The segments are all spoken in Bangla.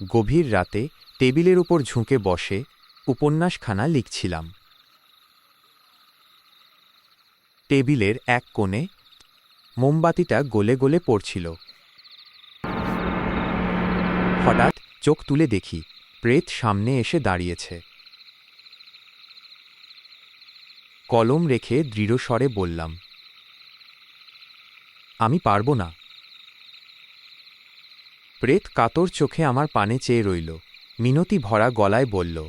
গভীর রাতে টেবিলের উপর ঝুঁকে বসে উপন্যাসখানা লিখছিলাম। টেবিলের এক কোণে মোমবাতিটা গলে গলে পড়ছিল। হঠাৎ চোখ তুলে দেখি, প্রেত সামনে এসে দাঁড়িয়েছে। কলম রেখে দৃঢ়স্বরে বললাম, আমি পারব না। প্রেত কাতর চোখে আমার পানে চেয়ে রইল। মিনতি ভরা গলায় বলল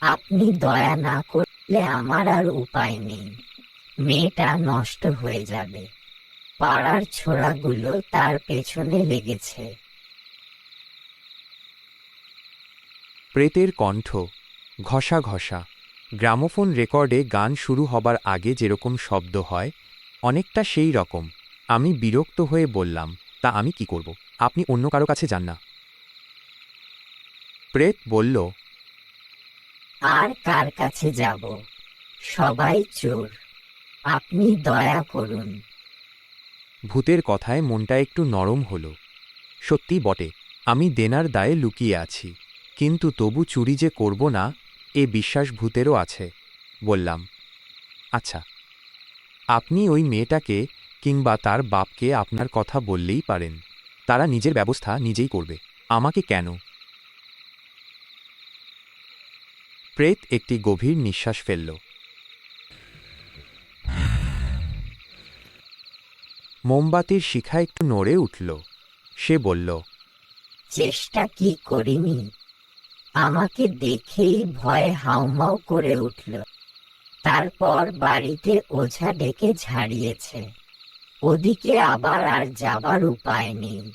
আপনি দয়া না করলে আমার আর উপায় নেই। মেয়েটা নষ্ট হয়ে যাবে। পাড়ার ছোড়াগুলো তার পেছনে লেগেছে। প্রেতের কণ্ঠ ঘষা ঘষা। গ্রামোফোন রেকর্ডে গান শুরু হবার আগে যেরকম শব্দ হয় অনেকটা সেই রকম। আমি বিরক্ত হয়ে বললাম তা আমি কি করব? আপনি অন্য কারও কাছে যান না। প্রেত বলল আর কার কাছে যাব? সবাই চোর। আপনি দয়া করুন। ভূতের কথায় মনটা একটু নরম হলো। সত্যি বটে আমি দেনার দায়ে লুকিয়ে আছি। কিন্তু তবু চুরি যে করব না এ বিশ্বাস ভূতেরও আছে। বললাম আচ্ছা। আপনি ওই মেয়েটাকে কিংবা তার বাপকে আপনার কথা বললেই পারেন। তারা নিজের ব্যবস্থা নিজেই করবে। আমাকে কেন? প্রেত একটি গভীর নিঃশ্বাস ফেলল। মোমবাতির শিখা একটু নড়ে উঠল। সে বলল, চেষ্টা কি করিনি? আমাকে দেখেই ভয়ে হাউমাউ করে উঠল। তারপর বাড়িতে ওঝা ডেকে ঝাড়িয়েছে। ওদিকে আবার আর যাবার উপায় নেই।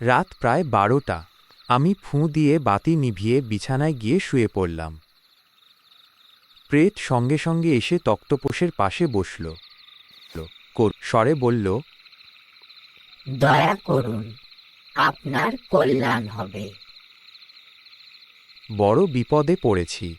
রাত প্রায় বারোটা। আমি ফুঁ দিয়ে বাতি নিভিয়ে বিছানায় গিয়ে শুয়ে পড়লাম। প্রেত সঙ্গে সঙ্গে এসে তক্তপোষের পাশে বসল। কর- স্বরে বলল দয়া করুন আপনার কল্যাণ হবে। বড় বিপদে পড়েছি।